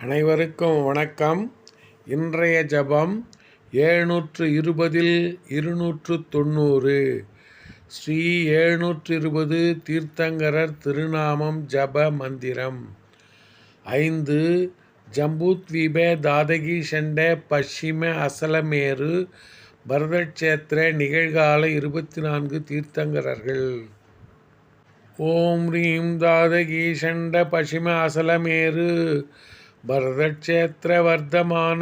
அனைவருக்கும் வணக்கம். இன்றைய ஜபம் ஏழ்நூற்று இருபதில் இருநூற்று தொண்ணூறு ஸ்ரீ ஏழ்நூற்று இருபது தீர்த்தங்கரர் திருநாமம் ஜப மந்திரம். ஐந்து ஜம்புத்வீப தாதகி ஷண்ட பசிம அசலமேரு பரதட்சேத்திர நிகழ்கால இருபத்தி நான்கு தீர்த்தங்கரர்கள். ஓம் ரீம் தாதகி ஷண்ட பசிம அசலமேரு பரதக்ஷேத்திரவர்த்தமான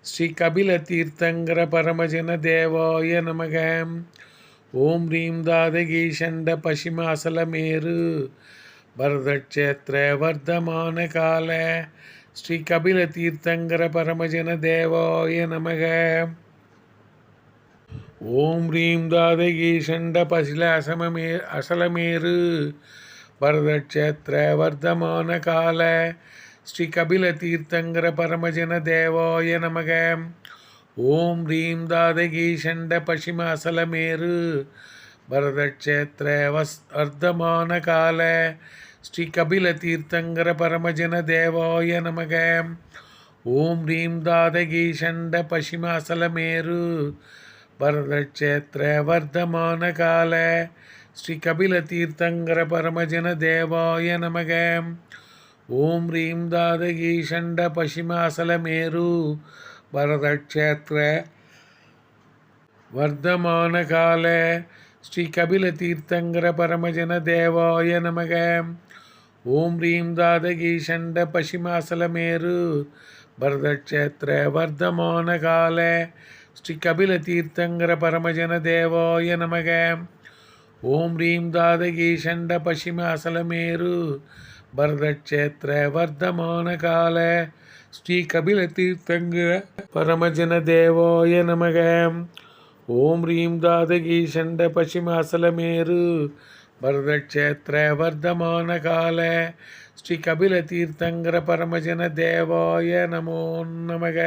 ஸ்ரீ கபில தீர்த்தங்கர பரமஜன தேவாய நமக. ஓம் ஹ்ரீம் தாதகீ சண்ட பசிம அசலமேரு பரதக்ஷேத்திர வர்த்தமான கால ஸ்ரீ கபில தீர்த்தங்கர பரமஜன தேவாய நமக. ஓம் ஹ்ரீம் தாதகீ சண்ட பசில அசமமே அசலமேரு. பரதக்ஷேத்திர வர்த்தமான கால ஸ்ரீ கபில தீர்த்தங்கர பரமஜன தேவாய நமக. ஓம் ரீம் தாதகி ஷண்ட பசிம அசலமேரு பரதக்ஷேத்திர வஸ் அர்த்தமான கால. ஸ்ரீ கபில தீர்த்தங்கர பரமஜன தேவாய நமக. ஓம் ரீம் தாதகி ஷண்ட பசிம அசலமேரு பரதக்ஷேத்திர வர்த்தமான கால. ஸ்ரீ கபில தீர்த்தங்கர பரமஜன தேவாய நமக. ಓಂ ರೀಂ ದಾದಗಿ ಷಂಡ ಪಶ್ಚಿಮಾಸಲ ಮೇರು ಭರತಕ್ಷೇತ್ರ ವರ್ಧಮಾನಕಾಲ ಶ್ರೀ ಕಪಿಲತೀರ್ಥಂಕರ ಪರಮಜನ ದೇವಾಯ ನಮಗ ಓಂ ರೀಂ ದಾದಗಿ ಷಂಡ ಪಶ್ಚಿಮಾಸಲ ಮೇರು ಭರತಕ್ಷೇತ್ರ ವರ್ಧಮಾನಕಾಲ ಶ್ರೀ ಕಪಿಲತೀರ್ಥಂಕರ ಪರಮಜನ ದೇವಾಯ ನಮಗ ಓಂ ರೀಂ ದಾದಗಿ ಷಂಡ ಪಶ್ಚಿಮಾಸಲ ಮೇರು பரதக்ஷேத்திர வர்த்தமான கால ஸ்ரீ கபில தீர்த்தங்க பரமஜன தேவோய நமக. ஓம் ரீம் தாதகி சண்ட பசிமாசலமேரு. பரதக்ஷேத்திர வர்த்தமான கால ஸ்ரீ கபில தீர்த்தங்கர பரமஜன தேவாய நமோ நமக.